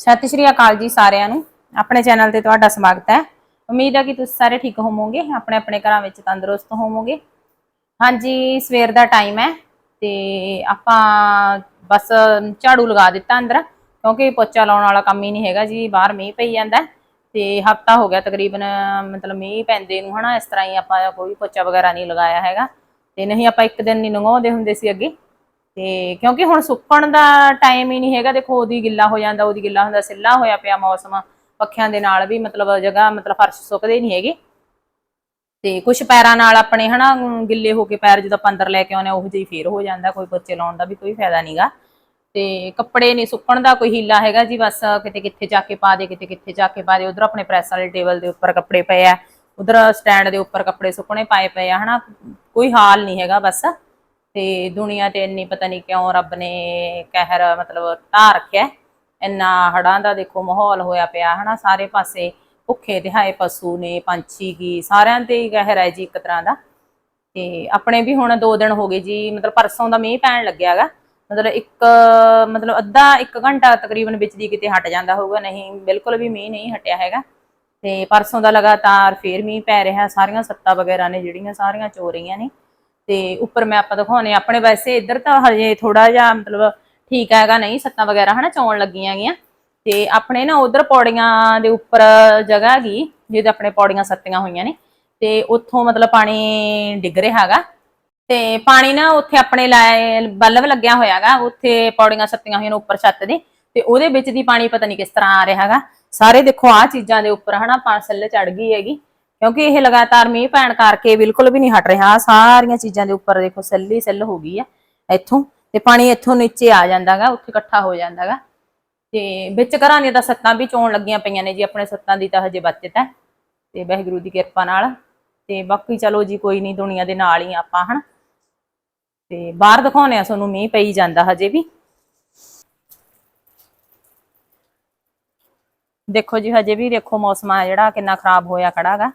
ਸਤਿ ਸ਼੍ਰੀ ਅਕਾਲ ਜੀ ਸਾਰਿਆਂ ਨੂੰ। ਆਪਣੇ ਚੈਨਲ ਤੇ ਤੁਹਾਡਾ ਸਵਾਗਤ ਹੈ। ਉਮੀਦ ਹੈ ਕਿ ਤੁਸੀਂ ਸਾਰੇ ਠੀਕ ਹੋਵੋਗੇ। ਆਪਣੇ ਆਪਣੇ ਘਰਾਂ ਵਿੱਚ ਤੰਦਰੁਸਤ ਹੋਵੋਗੇ। ਹਾਂਜੀ, ਸਵੇਰ ਦਾ ਟਾਈਮ ਹੈ ਤੇ ਆਪਾਂ ਬਸ ਝਾੜੂ ਲਗਾ ਦਿੱਤਾ ਅੰਦਰ, ਕਿਉਂਕਿ ਪੋਚਾ ਲਾਉਣ ਵਾਲਾ ਕੰਮ ਹੀ ਨਹੀਂ ਹੈਗਾ ਜੀ। ਬਾਹਰ ਮੀਂਹ ਪਈ ਜਾਂਦਾ ਹੈ ਤੇ ਹਫਤਾ ਹੋ ਗਿਆ ਤਕਰੀਬਨ, ਮਤਲਬ ਮੀਂਹ ਪੈਂਦੇ ਨੂੰ ਹਨਾ, ਇਸ ਤਰ੍ਹਾਂ ਹੀ ਆਪਾਂ ਕੋਈ ਪੋਚਾ ਵਗੈਰਾ ਨਹੀਂ ਲਗਾਇਆ ਹੈਗਾ। ਤੇ ਨਹੀਂ ਆਪਾਂ ਇੱਕ ਦਿਨ ਨਹੀਂ ਲੰਘਾਉਂਦੇ ਹੁੰਦੇ ਸੀ ਅੱਗੇ। ਤੇ ਕਿਉਂਕਿ ਹੁਣ ਸੁੱਕਣ ਦਾ ਟਾਈਮ ਹੀ ਨਹੀਂ ਹੈਗਾ ਦੇਖੋ ਉਹਦੀ ਗਿੱਲਾ ਹੋ ਜਾਂਦਾ ਉਹਦੀ ਗਿੱਲਾ ਹੁੰਦਾ ਸਿੱਲਾ ਹੋਇਆ ਪਿਆ ਮੌਸਮ ਪੱਖਿਆਂ ਦੇ ਨਾਲ ਵੀ ਮਤਲਬ ਜਗ੍ਹਾ ਮਤਲਬ ਫਰਸ਼ ਸੁੱਕਦੇ ਨਹੀਂ ਹੈਗੇ। ਤੇ ਕੁਝ ਪੈਰਾਂ ਨਾਲ ਆਪਣੇ ਹਨਾ ਅਮ, ਗਿੱਲੇ ਹੋ ਕੇ ਪੈਰ ਜਦੋਂ ਆਪਾਂ ਅੰਦਰ ਲੈ ਕੇ ਆਉਂਦੇ ਉਹੋ ਜਿਹੀ ਫੇਰ ਹੋ ਜਾਂਦਾ ਕੋਈ ਬੱਚੇ ਲਾਉਣ ਦਾ ਵੀ ਕੋਈ ਫਾਇਦਾ ਨਹੀਂਗਾ ਤੇ ਕੱਪੜੇ ਨਹੀਂ ਸੁੱਕਣ ਦਾ ਕੋਈ ਹੀਲਾ ਹੈਗਾ ਜੀ ਬਸ ਕਿਤੇ ਕਿੱਥੇ ਜਾ ਕੇ ਪਾ ਦੇ ਕਿਤੇ ਕਿੱਥੇ ਜਾ ਕੇ ਪਾ ਦੇ ਉਧਰ ਆਪਣੇ ਪ੍ਰੈਸ ਵਾਲੇ ਟੇਬਲ ਦੇ ਉੱਪਰ ਕੱਪੜੇ ਪਏ ਆ ਉਧਰ ਸਟੈਂਡ ਦੇ ਉੱਪਰ ਕੱਪੜੇ ਸੁੱਕਣੇ ਪਾਏ ਪਏ ਆ ਹਨਾ ਕੋਈ ਹਾਲ ਨਹੀਂ ਹੈਗਾ ਬਸ। ਤੇ ਦੁਨੀਆ ਤੇ ਇੰਨੀ ਪਤਾ ਨਹੀਂ ਕਿਉਂ ਰੱਬ ਨੇ ਕਹਿਰ, ਮਤਲਬ ਢਾ ਰੱਖਿਆ ਇੰਨਾ ਹੜਾਂ ਦਾ ਦੇਖੋ ਮਾਹੌਲ ਹੋਇਆ ਪਿਆ, ਹਨਾ, ਸਾਰੇ ਪਾਸੇ ਭੁੱਖੇ ਦਿਹਾਏ ਪਸ਼ੂ ਨੇ, ਪੰਛੀ ਕੀ, ਸਾਰਿਆਂ ਤੇ ਹੀ ਕਹਿਰ ਹੈ ਜੀ ਇੱਕ ਤਰ੍ਹਾਂ ਦਾ। ਤੇ ਆਪਣੇ ਵੀ ਹੁਣ 2 ਦਿਨ ਹੋ ਗਏ ਜੀ, ਮਤਲਬ ਪਰਸੋਂ ਦਾ ਮੀਂਹ ਪੈਣ ਲੱਗਿਆਗਾ ਮਤਲਬ ਇੱਕ, ਮਤਲਬ ਅੱਧਾ ਇੱਕ ਘੰਟਾ ਤਕਰੀਬਨ ਵਿੱਚ ਦੀ ਕਿਤੇ ਹਟ ਜਾਂਦਾ ਹੋਊਗਾ, ਨਹੀਂ, ਬਿਲਕੁਲ ਵੀ ਮੀਂਹ ਨਹੀਂ ਹਟਿਆ ਹੈਗਾ। ਤੇ ਪਰਸੋਂ ਦਾ ਲਗਾਤਾਰ ਫੇਰ ਮੀਂਹ ਪੈ ਰਿਹਾ, ਸਾਰੀਆਂ ਸੱਤਾ ਵਗੈਰਾ ਨੇ ਜਿਹੜੀਆਂ ਸਾਰੀਆਂ ਚੋ ਰਹੀਆਂ ਨੇ। ਤੇ ਉੱਪਰ ਮੈਂ ਆਪਾਂ ਦਿਖਾਉਣੇ ਆਪਣੇ ਵੈਸੇ ਇੱਧਰ ਤਾਂ ਹਜੇ ਥੋੜਾ ਜਿਹਾ ਮਤਲਬ ਠੀਕ ਹੈਗਾ, ਨਹੀਂ ਸੱਤਾਂ ਵਗੈਰਾ ਹਨਾ ਚੌਣ ਲੱਗੀਆਂ ਗੀਆਂ ਤੇ ਆਪਣੇ ਨਾ ਉਧਰ ਪੌੜੀਆਂ ਦੇ ਉੱਪਰ ਜਗ੍ਹਾ ਹੈਗੀ, ਜਿਹਦੇ ਆਪਣੇ ਪੌੜੀਆਂ ਸੱਤੀਆਂ ਹੋਈਆਂ ਨੇ। ਤੇ ਉੱਥੋਂ ਮਤਲਬ ਪਾਣੀ ਡਿੱਗ ਰਿਹਾ ਹੈਗਾ। ਤੇ ਪਾਣੀ ਨਾ ਉੱਥੇ ਆਪਣੇ ਲਾਏ ਬਲਬ ਲੱਗਿਆ ਹੋਇਆਗਾ ਉੱਥੇ ਪੌੜੀਆਂ ਸੱਤੀਆਂ ਹੋਈਆਂ ਨੇ ਉੱਪਰ ਛੱਤ ਦੇ। ਤੇ ਉਹਦੇ ਵਿੱਚ ਦੀ ਪਾਣੀ ਪਤਾ ਨਹੀਂ ਕਿਸ ਤਰ੍ਹਾਂ ਆ ਰਿਹਾ ਹੈਗਾ। ਸਾਰੇ ਦੇਖੋ ਆਹ ਚੀਜ਼ਾਂ ਦੇ ਉੱਪਰ ਹਨਾ ਪਾਸਲ ਚੜ ਗਈ ਹੈਗੀ। ਕਿਉਂਕਿ ਇਹ ਲਗਾਤਾਰ ਮੀਂਹ ਪੈਣ ਕਰਕੇ ਬਿਲਕੁਲ ਵੀ ਨਹੀਂ ਹਟ ਰਿਹਾ। ਆਹ ਸਾਰੀਆਂ ਚੀਜ਼ਾਂ ਦੇ ਉੱਪਰ ਦੇਖੋ ਸੱਲੀ ਸੱਲ ਹੋ ਗਈ ਆ ਇੱਥੋਂ। ਤੇ ਪਾਣੀ ਇੱਥੋਂ ਨੀਚੇ ਆ ਜਾਂਦਾਗਾ, ਉੱਥੇ ਇਕੱਠਾ ਹੋ ਜਾਂਦਾਗਾ। ਤੇ ਵਿੱਚ ਘਰਾਂ ਦੀਆਂ ਤਾਂ ਸੱਤਾਂ ਵੀ ਚੋਣ ਲੱਗੀਆਂ ਪਈਆਂ ਨੇ ਜੀ, ਆਪਣੇ ਸੱਤਾਂ ਦੀ ਤਾਂ ਹਜੇ ਬਚਤ ਹੈ। ਤੇ ਵਾਹਿਗੁਰੂ ਦੀ ਕਿਰਪਾ ਨਾਲ। ਤੇ ਬਾਕੀ ਚਲੋ ਜੀ, ਕੋਈ ਨਹੀਂ, ਦੁਨੀਆ ਦੇ ਨਾਲ ਹੀ ਆਪਾਂ, ਹਨ। ਤੇ ਬਾਹਰ ਦਿਖਾਉਣੇ ਆ ਤੁਹਾਨੂੰ ਮੀਂਹ ਪਈ ਜਾਂਦਾ ਹਜੇ ਵੀ। ਦੇਖੋ ਜੀ, ਹਜੇ ਵੀ ਦੇਖੋ ਮੌਸਮ ਆ ਜਿਹੜਾ, ਕਿੰਨਾ ਖਰਾਬ ਹੋਇਆ ਖੜਾਗਾ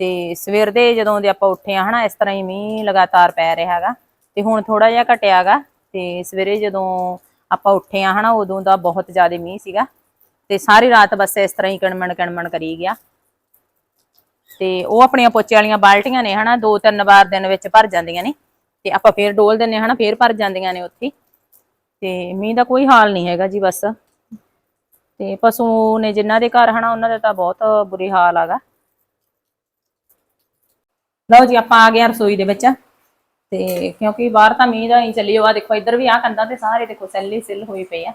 ਤੇ ਸਵੇਰ ਦੇ ਜਦੋਂ ਦੇ ਆਪਾਂ ਉੱਠੇ ਆ ਹਨਾ, ਇਸ ਤਰ੍ਹਾਂ ਹੀ ਮੀਂਹ ਲਗਾਤਾਰ ਪੈ ਰਿਹਾ ਹੈਗਾ, ਤੇ ਹੁਣ ਥੋੜਾ ਜਿਹਾ ਘਟਿਆਗਾ ਤੇ ਸਵੇਰੇ ਜਦੋਂ ਆਪਾਂ ਉੱਠੇ ਆ ਹਨਾ, ਉਦੋਂ ਦਾ ਬਹੁਤ ਜ਼ਿਆਦਾ ਮੀਂਹ ਸੀਗਾ, ਤੇ ਸਾਰੀ ਰਾਤ ਬਸ ਇਸ ਤਰ੍ਹਾਂ ਹੀ ਕਣਮਣ ਕਣਮਣ ਕਰੀ ਗਿਆ। ਤੇ ਉਹ ਆਪਣੀਆਂ ਪੋਚੇ ਵਾਲੀਆਂ ਬਾਲਟੀਆਂ ਨੇ ਹਨਾ, ਦੋ ਤਿੰਨ ਵਾਰ ਦਿਨ ਵਿੱਚ ਭਰ ਜਾਂਦੀਆਂ ਨੇ, ਤੇ ਆਪਾਂ ਫੇਰ ਡੋਲ ਦਿੰਨੇ ਹਨਾ, ਫੇਰ ਭਰ ਜਾਂਦੀਆਂ ਨੇ ਉੱਥੇ। ਤੇ ਮੀਂਹ ਦਾ ਕੋਈ ਹਾਲ ਨਹੀਂ ਹੈਗਾ ਜੀ ਬਸ। ਤੇ ਪਸ਼ੂ ਨੇ ਜਿਨ੍ਹਾਂ ਦੇ ਘਰ ਹਨਾ, ਉਹਨਾਂ ਦਾ ਤਾਂ ਬਹੁਤ ਬੁਰੀ ਹਾਲ ਆਗਾ ਲਓ ਜੀ, ਆਪਾਂ ਆ ਗਏ ਹਾਂ ਰਸੋਈ ਦੇ ਵਿੱਚ। ਤੇ ਕਿਉਂਕਿ ਬਾਹਰ ਤਾਂ ਮੀਂਹ ਦਾ ਹੀ ਚੱਲੀ ਆ ਦੇਖੋ, ਇੱਧਰ ਵੀ ਆ ਕੰਧਾਂ ਤੇ ਸਾਰੇ ਦੇਖੋ, ਸੈੱਲੀ ਸਿੱਲ ਹੋਈ ਪਏ ਆ।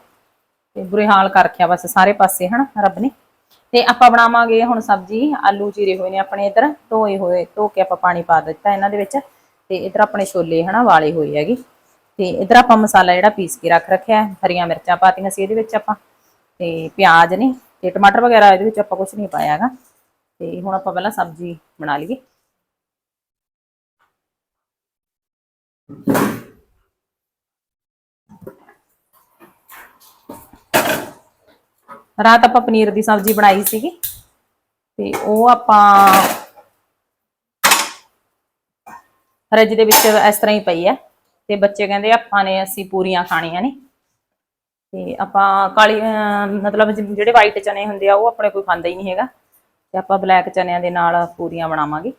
ਤੇ ਬੁਰੇ ਹਾਲ ਕਰ ਰੱਖਿਆ ਬਸ, ਸਾਰੇ ਪਾਸੇ, ਹਨਾ, ਰੱਬ ਨੇ। ਤੇ ਆਪਾਂ ਬਣਾਵਾਂਗੇ ਹੁਣ ਸਬਜ਼ੀ, ਆਲੂ ਚੀਰੇ ਹੋਏ ਨੇ ਆਪਣੇ ਇੱਧਰ, ਧੋਏ ਹੋਏ, ਧੋ ਕੇ ਆਪਾਂ ਪਾਣੀ ਪਾ ਦਿੱਤਾ ਇਹਨਾਂ ਦੇ ਵਿੱਚ। ਤੇ ਇੱਧਰ ਆਪਣੇ ਛੋਲੇ, ਹਨਾ, ਵਾਲੇ ਹੋਏ ਹੈਗੇ। ਤੇ ਇੱਧਰ ਆਪਾਂ ਮਸਾਲਾ ਜਿਹੜਾ ਪੀਸ ਕੇ ਰੱਖ ਰੱਖਿਆ ਹਰੀਆਂ ਮਿਰਚਾਂ ਪਾਤੀਆਂ ਸੀ ਇਹਦੇ ਵਿੱਚ ਆਪਾਂ। ਤੇ ਪਿਆਜ਼ ਨੇ ਤੇ ਟਮਾਟਰ ਵਗੈਰਾ ਇਹਦੇ ਵਿੱਚ ਆਪਾਂ ਕੁਝ ਨਹੀਂ ਪਾਇਆ ਹੈਗਾ। ਤੇ ਹੁਣ ਆਪਾਂ ਪਹਿਲਾਂ ਸਬਜ਼ੀ ਬਣਾ ਲਈਏ। ਰਾਤ ਆਪਾਂ ਪਨੀਰ ਦੀ ਸਬਜ਼ੀ ਬਣਾਈ ਸੀਗੀ ਤੇ ਉਹ ਆਪਾਂ ਫਰਿੱਜ ਦੇ ਵਿੱਚ ਇਸ ਤਰ੍ਹਾਂ ਹੀ ਪਈ ਹੈ ਤੇ ਬੱਚੇ ਕਹਿੰਦੇ ਆਪਾਂ ਨੇ ਅਸੀਂ ਪੂਰੀਆਂ ਖਾਣੀਆਂ ਨੇ ਤੇ ਆਪਾਂ ਕਾਲੀ ਮਤਲਬ ਜਿਹੜੇ ਵਾਈਟ ਚਨੇ ਹੁੰਦੇ ਆ ਉਹ ਆਪਣੇ ਕੋਈ ਖਾਂਦਾ ਹੀ ਨਹੀਂ ਹੈਗਾ ਤੇ ਆਪਾਂ ਬਲੈਕ ਚਨਿਆਂ ਦੇ ਨਾਲ ਪੂਰੀਆਂ ਬਣਾਵਾਂਗੇ।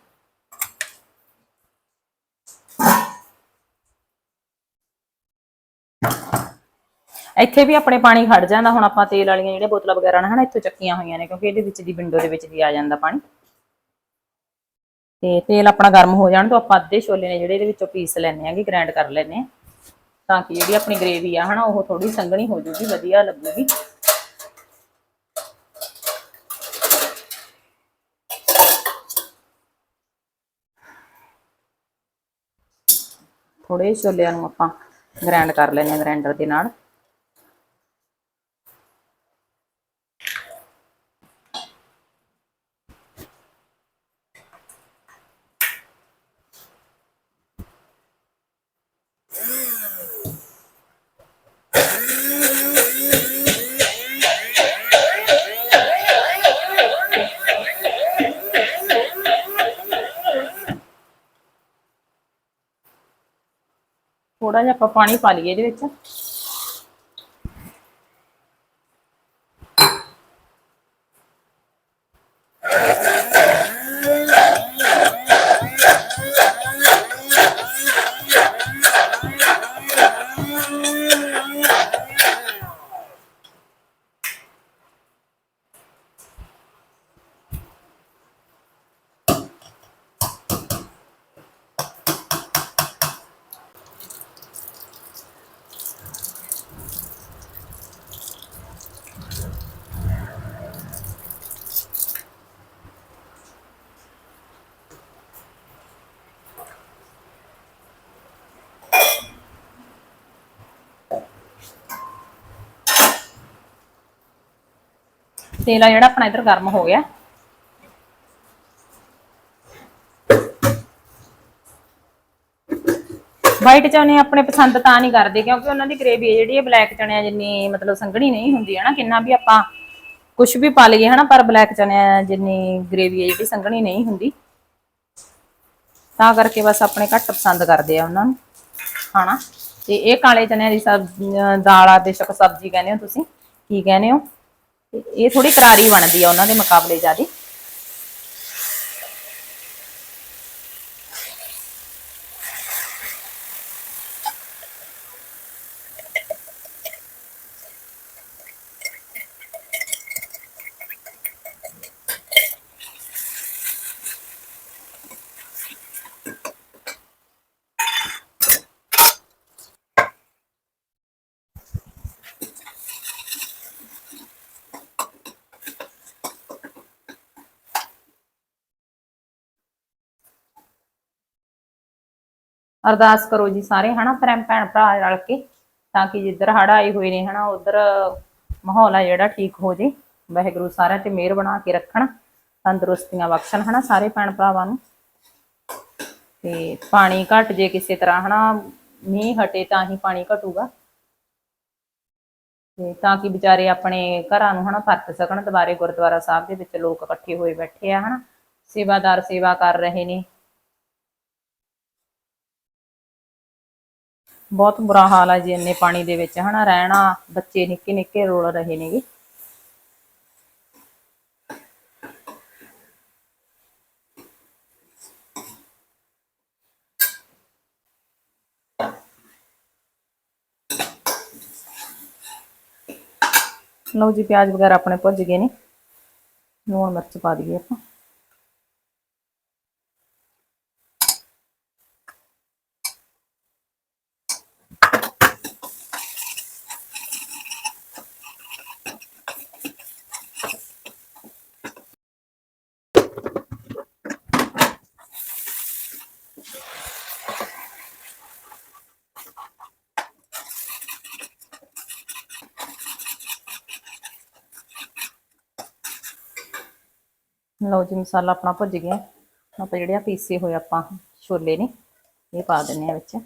ਇੱਥੇ ਵੀ ਆਪਣੇ ਪਾਣੀ ਖੜ ਜਾਂਦਾ, ਹੁਣ ਆਪਾਂ ਤੇਲ ਵਾਲੀਆਂ ਜਿਹੜੇ ਬੋਤਲਾਂ ਵਗੈਰਾ ਨੇ ਹਨਾ, ਇੱਥੋਂ ਚੱਕੀਆਂ ਹੋਈਆਂ ਨੇ, ਕਿਉਂਕਿ ਇਹਦੇ ਵਿੱਚ ਦੀ ਵਿੰਡੋ ਦੇ ਵਿੱਚ ਦੀ ਆ ਜਾਂਦਾ ਪਾਣੀ। ਤੇ ਤੇਲ ਆਪਣਾ ਗਰਮ ਹੋ ਜਾਣ ਤੋਂ ਆਪਾਂ ਅੱਧੇ ਛੋਲੇ ਨੇ ਜਿਹੜੇ ਇਹਦੇ ਵਿੱਚੋਂ ਪੀਸ ਲੈਣੇ ਆਗੇ ਗ੍ਰਾਈਂਡ ਕਰ ਲੈਣੇ ਆ ਤਾਂ ਕਿ ਜਿਹੜੀ ਆਪਣੀ ਗ੍ਰੇਵੀ ਆ ਹਨਾ, ਉਹ ਥੋੜੀ ਸੰਘਣੀ ਹੋ ਜੂਗੀ ਵਧੀਆ ਲੱਗੂਗੀ। ਥੋੜੇ ਛੋਲਿਆਂ ਨੂੰ ਆਪਾਂ ਗ੍ਰਾਈਂਡ ਕਰ ਲੈਣੇ ਆ ਗ੍ਰਾਈਂਡਰ ਦੇ ਨਾਲ। ਥੋੜਾ ਜਿਹਾ ਆਪਾਂ ਪਾਣੀ ਪਾ ਲਈਏ ਇਹਦੇ ਵਿੱਚ। ਤੇਲ ਆ ਜਿਹੜਾ ਆਪਣਾ ਇਧਰ ਗਰਮ ਹੋ ਗਿਆ। ਵਾਈਟ ਚਨੇ ਆਪਣੇ ਪਸੰਦ ਤਾਂ ਨਹੀਂ ਕਰਦੇ ਕਿਉਂਕਿ ਉਹਨਾਂ ਦੀ ਗ੍ਰੇਵੀ ਜਿਹੜੀ, ਇਹ ਬਲੈਕ ਚਨਿਆਂ ਜਿੰਨੀ ਮਤਲਬ ਸੰਘਣੀ ਨਹੀਂ ਹੁੰਦੀ ਹੈ ਨਾ ਕਿੰਨਾ ਵੀ ਆਪਾਂ ਕੁਝ ਵੀ ਪਾ ਲਈਏ ਹਨਾ, ਪਰ ਬਲੈਕ ਚਨਿਆਂ ਜਿੰਨੀ ਗ੍ਰੇਵੀ ਹੈ ਜਿਹੜੀ ਸੰਘਣੀ ਨਹੀਂ ਹੁੰਦੀ। ਤਾਂ ਕਰਕੇ ਬਸ ਆਪਣੇ ਘੱਟ ਪਸੰਦ ਕਰਦੇ ਆ ਉਹਨਾਂ ਨੂੰ ਖਾਣਾ ਤੇ ਇਹ ਕਾਲੇ ਚਨਿਆਂ ਦੀ ਸਬਜ਼ੀ ਦਾਲ ਆ ਬੇਸ਼ੱਕ ਸਬਜ਼ੀ ਕਹਿੰਦੇ ਹੋ ਤੁਸੀਂ, ਕੀ ਕਹਿੰਦੇ ਹੋ? ਇਹ ਥੋੜੀ ਕਰਾਰੀ ਬਣਦੀ ਆ ਉਹਨਾਂ ਦੇ ਮੁਕਾਬਲੇ ਜ਼ਿਆਦਾ। ਅਰਦਾਸ ਕਰੋ ਜੀ ਸਾਰੇ, ਹਨਾ, ਭੈਣ ਭੈਣ ਭਰਾ ਰਲ ਕੇ, ਤਾਂ ਕਿ ਜਿੱਧਰ ਹੜ ਆਏ ਹੋਏ ਨੇ, ਹਨਾ, ਉਧਰ ਮਾਹੌਲ ਆ ਜਿਹੜਾ ਠੀਕ ਹੋ ਜੇ, ਵਾਹਿਗੁਰੂ ਸਾਰਿਆਂ ਤੇ ਮਿਹਰ ਬਣਾ ਕੇ ਰੱਖਣ, ਤੰਦਰੁਸਤੀਆਂ ਬਖਸ਼ਣ, ਹਨਾ, ਸਾਰੇ ਭੈਣ ਭਰਾਵਾਂ ਨੂੰ। ਤੇ ਪਾਣੀ ਘਟ ਜੇ ਕਿਸੇ ਤਰ੍ਹਾਂ, ਹਨਾ, ਮੀਂਹ ਹਟੇ ਤਾਂ ਹੀ ਪਾਣੀ ਘਟੂਗਾ। ਤੇ ਤਾਂ ਕਿ ਵਿਚਾਰੇ ਆਪਣੇ ਘਰਾਂ ਨੂੰ, ਹਨਾ, ਪਰਤ ਸਕਣ, ਦੁਬਾਰੇ ਗੁਰਦੁਆਰਾ ਸਾਹਿਬ ਦੇ ਵਿੱਚ ਲੋਕ ਇਕੱਠੇ ਹੋਏ ਬੈਠੇ ਆ, ਹਨਾ। ਸੇਵਾਦਾਰ ਸੇਵਾ ਕਰ ਰਹੇ ਨੇ। ਬਹੁਤ ਬੁਰਾ ਹਾਲ ਹੈ ਜੀ ਇੰਨੇ ਪਾਣੀ ਦੇ ਵਿੱਚ, ਹਨਾ? ਰਹਿਣਾ, ਬੱਚੇ ਨਿੱਕੇ ਨਿੱਕੇ ਰੋਲ ਰਹੇ ਨੇਗੇ। ਲਓ ਜੀ, ਪਿਆਜ਼ ਵਗੈਰਾ ਆਪਣੇ ਭੁੱਜ ਗਏ ਨੇ। ਲੂਣ ਮਿਰਚ ਪਾ ਦਈਏ ਆਪਾਂ। ਲਓ ਜੀ, ਮਸਾਲਾ ਆਪਣਾ ਭੁੱਜ ਗਿਆ। ਆਪਾਂ ਜਿਹੜੇ ਆ ਪੀਸੇ ਹੋਏ ਆਪਾਂ, ਛੋਲੇ ਨੇ, ਇਹ ਪਾ ਦਿੰਨੇ ਆ ਵਿੱਚ।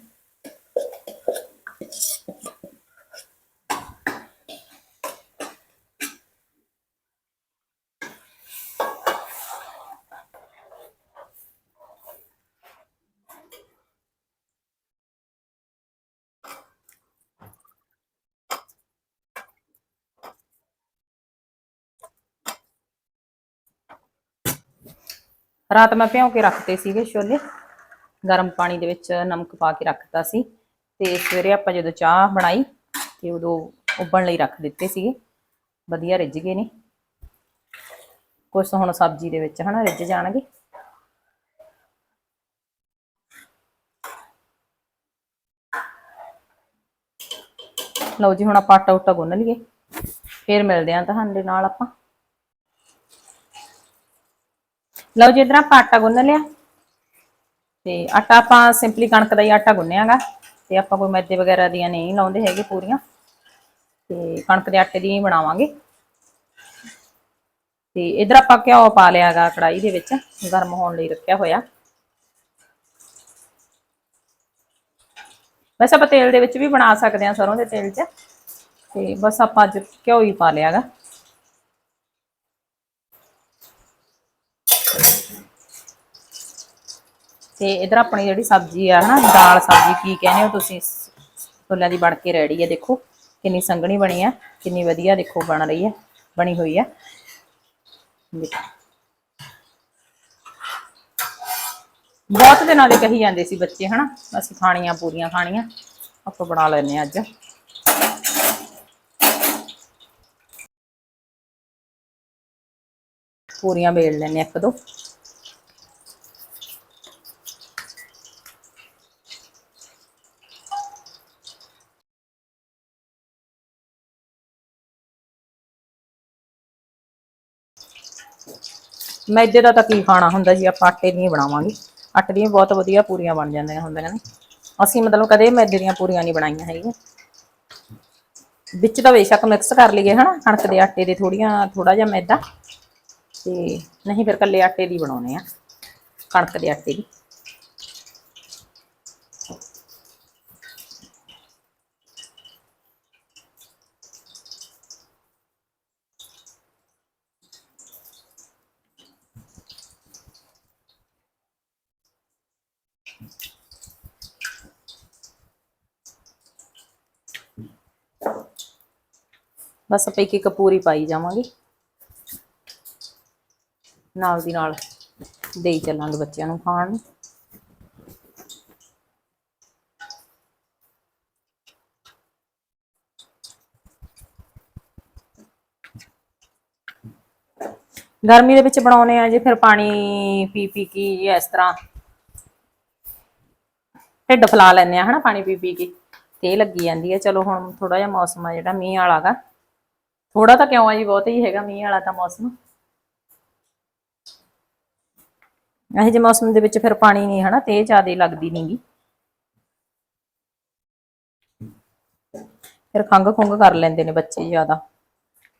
ਰਾਤ ਮੈਂ ਭਿਉਂ ਕੇ ਰੱਖਤੇ ਸੀਗੇ ਛੋਲੇ। ਗਰਮ ਪਾਣੀ ਦੇ ਵਿੱਚ ਨਮਕ ਪਾ ਕੇ ਰੱਖਤਾ ਸੀ। ਤੇ ਸਵੇਰੇ ਆਪਾਂ ਜਦੋਂ ਚਾਹ ਬਣਾਈ, ਤੇ ਉਦੋਂ ਉਬਲਣ ਲਈ ਰੱਖ ਦਿੱਤੇ ਸੀਗੇ। ਵਧੀਆ ਰਿੱਝ ਗਏ ਨੇ। ਕੁਛ ਹੁਣ ਸਬਜ਼ੀ ਦੇ ਵਿੱਚ ਹਨਾ ਰਿੱਝ ਜਾਣਗੇ। ਲਓ ਜੀ, ਹੁਣ ਆਪਾਂ ਆਟਾ ਉਟਾ ਗੁੰਨ ਲਈਏ। ਫੇਰ ਮਿਲਦੇ ਆਂ ਤੁਹਾਡੇ ਨਾਲ ਆਪਾਂ। ਲਓ ਜੀ ਇਧਰ ਆਪਾਂ ਆਟਾ ਗੁੰਨ ਲਿਆ। ਤੇ ਆਟਾ ਆਪਾਂ ਸਿੰਪਲੀ ਕਣਕ ਦਾ ਹੀ ਆਟਾ ਗੁੰਨਿਆਗਾ। ਤੇ ਆਪਾਂ ਕੋਈ ਮੈਦੇ ਵਗੈਰਾ ਦੀਆਂ ਨਹੀਂ ਲਾਉਂਦੇ ਹੈਗੇ ਪੂਰੀਆਂ। ਤੇ ਕਣਕ ਦੇ ਆਟੇ ਦੀ ਹੀ ਬਣਾਵਾਂਗੇ। ਤੇ ਇਧਰ ਆਪਾਂ ਘਿਓ ਪਾ ਲਿਆਗਾ ਕੜਾਈ ਦੇ ਵਿੱਚ, ਗਰਮ ਹੋਣ ਲਈ ਰੱਖਿਆ ਹੋਇਆ। ਵੈਸੇ ਆਪਾਂ ਤੇਲ ਦੇ ਵਿੱਚ ਵੀ ਬਣਾ ਸਕਦੇ ਹਾਂ ਸਰੋਂ ਦੇ ਤੇਲ 'ਚ। ਤੇ ਬਸ ਆਪਾਂ ਅੱਜ ਘਿਓ ਹੀ ਪਾ ਲਿਆਗਾ। ਤੇ ਇਧਰ ਆਪਣੀ ਜਿਹੜੀ ਸਬਜ਼ੀ ਆ, ਹਨਾ, ਦਾਲ ਸਬਜ਼ੀ ਕੀ ਕਹਿੰਦੇ ਹੋ ਤੁਸੀਂ? ਛੋਲਿਆਂ ਦੀ ਬਣ ਕੇ ਰੈਡੀ ਹੈ ਦੇਖੋ, ਕਿੰਨੀ ਸੰਘਣੀ ਬਣੀ ਆ, ਕਿੰਨੀ ਵਧੀਆ, ਦੇਖੋ, ਬਣ ਰਹੀ ਹੈ ਬਣੀ ਹੋਈ ਹੈ ਬਹੁਤ ਦਿਨਾਂ ਦੇ ਕਹੀ ਜਾਂਦੇ ਸੀ ਬੱਚੇ, ਹਨਾ, ਅਸੀਂ ਖਾਣੀਆਂ, ਪੂਰੀਆਂ ਖਾਣੀਆਂ, ਆਪਾਂ ਬਣਾ ਲੈਨੇ ਆ ਅੱਜ। ਪੂਰੀਆਂ ਵੇਲ ਲੈਨੇ ਇੱਕ ਦੋ। ਮੈਦੇ ਦਾ ਤਾਂ ਕੀ ਖਾਣਾ ਹੁੰਦਾ ਜੀ, ਆਪਾਂ ਆਟੇ ਦੀਆਂ ਹੀ ਬਣਾਵਾਂਗੇ। ਆਟੇ ਦੀਆਂ ਬਹੁਤ ਵਧੀਆ ਪੂਰੀਆਂ ਬਣ ਜਾਂਦੀਆਂ ਹੁੰਦੀਆਂ ਨੇ। ਅਸੀਂ ਮਤਲਬ ਕਦੇ ਮੈਦੇ ਦੀਆਂ ਪੂਰੀਆਂ ਨਹੀਂ ਬਣਾਈਆਂ ਹੈਗੀਆਂ। ਵਿੱਚ ਤਾਂ ਬੇਸ਼ੱਕ ਮਿਕਸ ਕਰ ਲਈਏ ਹਨਾ, ਕਣਕ ਦੇ ਆਟੇ ਦੇ ਥੋੜੀਆਂ ਥੋੜਾ ਜਿਹਾ ਮੈਦਾ। ਤੇ ਨਹੀਂ ਫਿਰ ਕੱਲੇ ਆਟੇ ਦੀ ਬਣਾਉਣੇ ਆ ਕਣਕ ਦੇ ਆਟੇ ਦੀ। ਬਸ ਆਪਾਂ ਇੱਕ ਇੱਕ ਪੂਰੀ ਪਾਈ ਜਾਵਾਂਗੇ। ਨਾਲ ਦੀ ਨਾਲ ਦੇਈ ਚੱਲਾਂਗੇ ਬੱਚਿਆਂ ਨੂੰ ਖਾਣ ਨੂੰ। ਗਰਮੀ ਦੇ ਵਿੱਚ ਬਣਾਉਨੇ ਆ ਜੇ, ਫਿਰ ਪਾਣੀ ਪੀ ਪੀ ਕੇ ਜਾਂ ਇਸ ਤਰ੍ਹਾਂ। ਢਿੱਡ ਫਲਾ ਲੈਂਦੇ ਆ ਹਨਾ ਪਾਣੀ ਪੀ ਪੀ ਕੇ। ਤੇ ਇਹ ਲੱਗੀ ਜਾਂਦੀ ਹੈ ਚਲੋ ਹੁਣ ਥੋੜਾ ਜਿਹਾ ਮੌਸਮ ਆ ਜਿਹੜਾ, ਮੀਂਹ ਵਾਲਾ ਗਾ। ਥੋੜਾ ਤਾਂ ਕਿਉਂ ਆ ਜੀ, ਬਹੁਤ ਹੀ ਹੈਗਾ ਮੀਂਹ ਵਾਲਾ ਤਾਂ ਮੌਸਮ। ਇਹ ਜਿਹੇ ਮੌਸਮ ਦੇ ਵਿੱਚ ਫਿਰ ਪਾਣੀ ਨਹੀਂ ਹਨਾ, ਤੇ ਜ਼ਿਆਦਾ ਲੱਗਦੀ ਨਹੀਂਗੀ ਫਿਰ ਖੰਗ ਖੁੰਗ ਕਰ ਲੈਂਦੇ ਨੇ ਬੱਚੇ ਜ਼ਿਆਦਾ।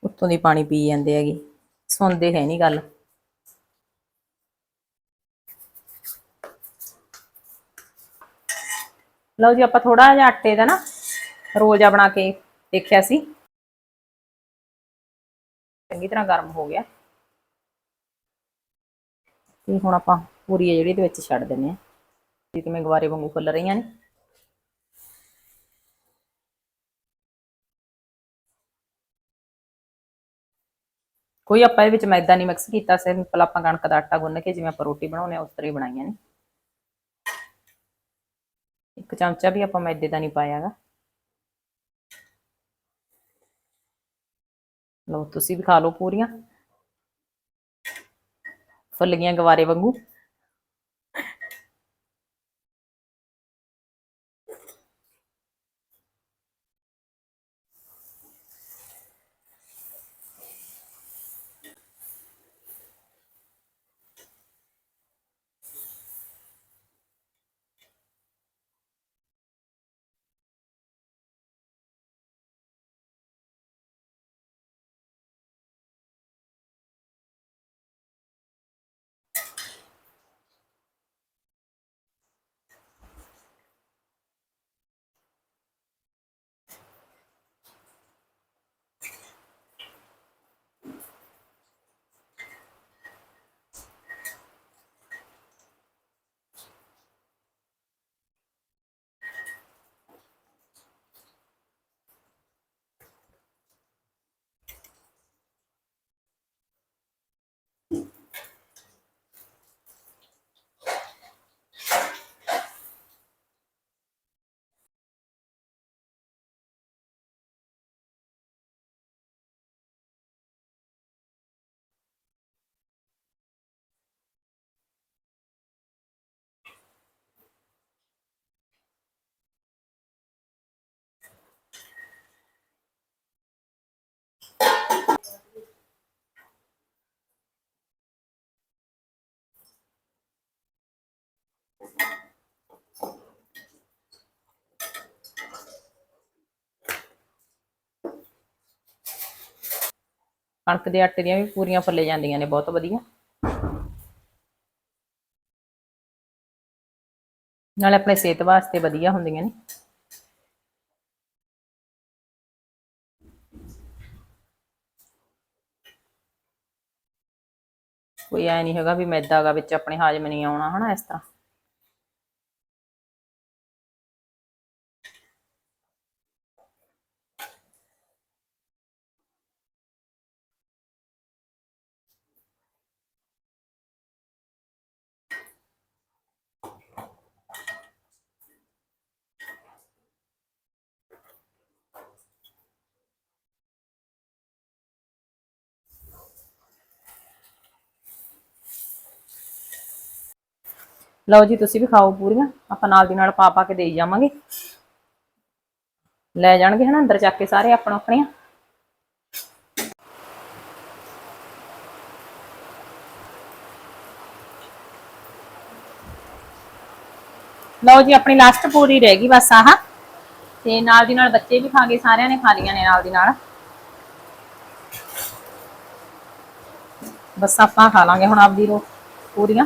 ਉੱਤੋਂ ਦੀ ਪਾਣੀ ਪੀ ਜਾਂਦੇ ਹੈਗੇ, ਸੁਣਦੇ ਹੈ ਨਹੀਂ ਗੱਲ। ਲਓ ਜੀ, ਆਪਾਂ ਥੋੜਾ ਜਿਹਾ ਆਟੇ ਦਾ ਨਾ ਰੋਜਾ ਬਣਾ ਕੇ ਦੇਖਿਆ ਸੀ। ਚੰਗੀ ਤਰ੍ਹਾਂ ਗਰਮ ਹੋ ਗਿਆ। ਤੇ ਹੁਣ ਆਪਾਂ ਪੂਰੀ ਹੈ ਜਿਹੜੀ ਇਹਦੇ ਵਿੱਚ ਛੱਡ ਦਿੰਨੇ ਆ। ਤੇ ਕਿਵੇਂ ਗਵਾਰੇ ਵਾਂਗੂ ਫੁੱਲ ਰਹੀਆਂ ਨੇ। ਕੋਈ ਆਪਾਂ ਇਹਦੇ ਵਿੱਚ ਮੈਦਾ ਨਹੀਂ ਮਿਕਸ ਕੀਤਾ ਸਿੰਪਲ ਆਪਾਂ ਕਣਕ ਦਾ ਆਟਾ ਗੁੰਨ ਕੇ ਜਿਵੇਂ ਆਪਾਂ ਰੋਟੀ ਬਣਾਉਂਦੇ ਆ ਉਸ ਤਰ੍ਹਾਂ ਹੀ ਬਣਾਈਆਂ ਨੇ। ਇੱਕ ਚਮਚਾ ਵੀ ਆਪਾਂ ਮੈਦੇ ਦਾ ਨਹੀਂ ਪਾਇਆਗਾ ਲਓ ਤੁਸੀਂ ਵੀ ਖਾ ਲਓ ਪੂਰੀਆਂ। ਫੁੱਲ ਗਈਆਂ ਗਵਾਰੇ ਵਾਂਗੂ। ਕਣਕ ਦੇ ਆਟੇ ਦੀਆਂ ਵੀ ਪੂਰੀਆਂ ਫੁੱਲੇ ਜਾਂਦੀਆਂ ਨੇ, ਬਹੁਤ ਵਧੀਆ। ਨਾਲੇ ਆਪਣੇ ਸਿਹਤ ਵਾਸਤੇ ਵਧੀਆ ਹੁੰਦੀਆਂ ਨੇ। ਕੋਈ ਐ ਨਹੀਂ ਹੈਗਾ ਵੀ ਮੈਦਾ ਵਿੱਚ ਆਪਣੇ ਹਾਜ਼ਮ ਨਹੀਂ ਆਉਣਾ, ਹਨਾ, ਇਸ ਤਰ੍ਹਾਂ। ਲਓ ਜੀ, ਤੁਸੀਂ ਵੀ ਖਾਓ ਪੂਰੀਆਂ। ਆਪਾਂ ਨਾਲ ਦੀ ਨਾਲ ਪਾ ਪਾ ਕੇ ਦੇਈ ਜਾਵਾਂਗੇ। ਲੈ ਜਾਣਗੇ ਹਨਾ, ਅੰਦਰ ਚੱਕ ਕੇ ਸਾਰੇ ਆਪਣਾ ਆਪਣੀਆਂ। ਲਓ ਜੀ, ਆਪਣੀ ਲਾਸਟ ਪੂਰੀ ਰਹਿ ਗਈ ਬਸ ਆਹ। ਤੇ ਨਾਲ ਦੀ ਨਾਲ ਬੱਚੇ ਵੀ ਖਾ ਗਏ, ਸਾਰਿਆਂ ਨੇ ਖਾ ਲੀਆਂ ਨੇ ਨਾਲ ਦੀ ਨਾਲ। ਬਸ ਆਪਾਂ ਖਾ ਲਾਂਗੇ ਹੁਣ ਆਪਦੀ ਰੋ ਪੂਰੀਆਂ।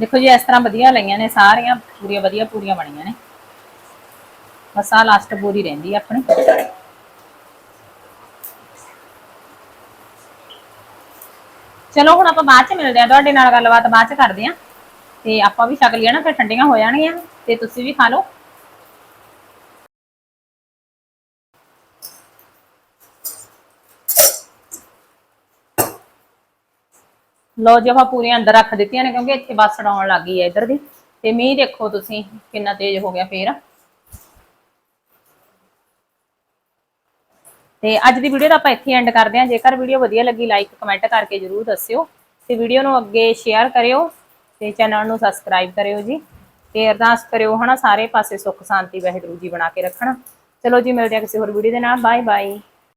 ਦੇਖੋ ਜੀ, ਇਸ ਤਰ੍ਹਾਂ ਵਧੀਆ ਲਈਆਂ ਨੇ, ਸਾਰੀਆਂ ਪੂਰੀਆਂ ਵਧੀਆ ਪੂਰੀਆਂ ਬਣੀਆਂ ਨੇ। ਬਸ ਆ ਲਾਸਟ ਪੂਰੀ ਰਹਿੰਦੀ ਆਪਣੀ। ਚਲੋ, ਹੁਣ ਆਪਾਂ ਬਾਅਦ ਚ ਮਿਲਦੇ ਆ। ਤੁਹਾਡੇ ਨਾਲ ਗੱਲਬਾਤ ਬਾਅਦ ਚ ਕਰਦੇ ਆ। ਤੇ ਆਪਾਂ ਵੀ ਛਕ ਲਿਆ ਨਾ, ਫਿਰ ਠੰਡੀਆਂ ਹੋ ਜਾਣਗੀਆਂ। ਤੇ ਤੁਸੀਂ ਵੀ ਖਾ ਲਓ। ਲੋ ਜੀ, ਆਪਾਂ ਪੂਰੀਆਂ ਅੰਦਰ ਰੱਖ ਦਿੱਤੀਆਂ ਨੇ, ਕਿਉਂਕਿ ਇੱਥੇ ਬੱਸ ਆਉਣ ਲੱਗ ਗਈ ਹੈ ਇੱਧਰ ਦੀ। ਤੇ ਮੀਂਹ ਦੇਖੋ ਤੁਸੀਂ, ਕਿੰਨਾ ਤੇਜ਼ ਹੋ ਗਿਆ ਫੇਰ। ਤੇ ਅੱਜ ਦੀ ਵੀਡੀਓ ਦਾ ਆਪਾਂ ਇੱਥੇ ਐਂਡ ਕਰਦੇ ਹਾਂ। ਜੇਕਰ ਵੀਡੀਓ ਵਧੀਆ ਲੱਗੀ ਲਾਈਕ ਕਮੈਂਟ ਕਰਕੇ ਜਰੂਰ ਦੱਸਿਓ। ਤੇ ਵੀਡੀਓ ਨੂੰ ਅੱਗੇ ਸ਼ੇਅਰ ਕਰਿਓ ਤੇ ਚੈਨਲ ਨੂੰ ਸਬਸਕ੍ਰਾਈਬ ਕਰਿਓ ਜੀ। ਤੇ ਅਰਦਾਸ ਕਰਿਓ, ਹਨਾ, ਸਾਰੇ ਪਾਸੇ ਸੁੱਖ, ਸ਼ਾਂਤੀ, ਵਾਹਿਗੁਰੂ ਜੀ ਬਣਾ ਕੇ ਰੱਖਣਾ। ਚਲੋ ਜੀ, ਮਿਲਦੇ ਹਾਂ ਕਿਸੇ ਹੋਰ ਵੀਡੀਓ ਦੇ ਨਾਲ। Bye bye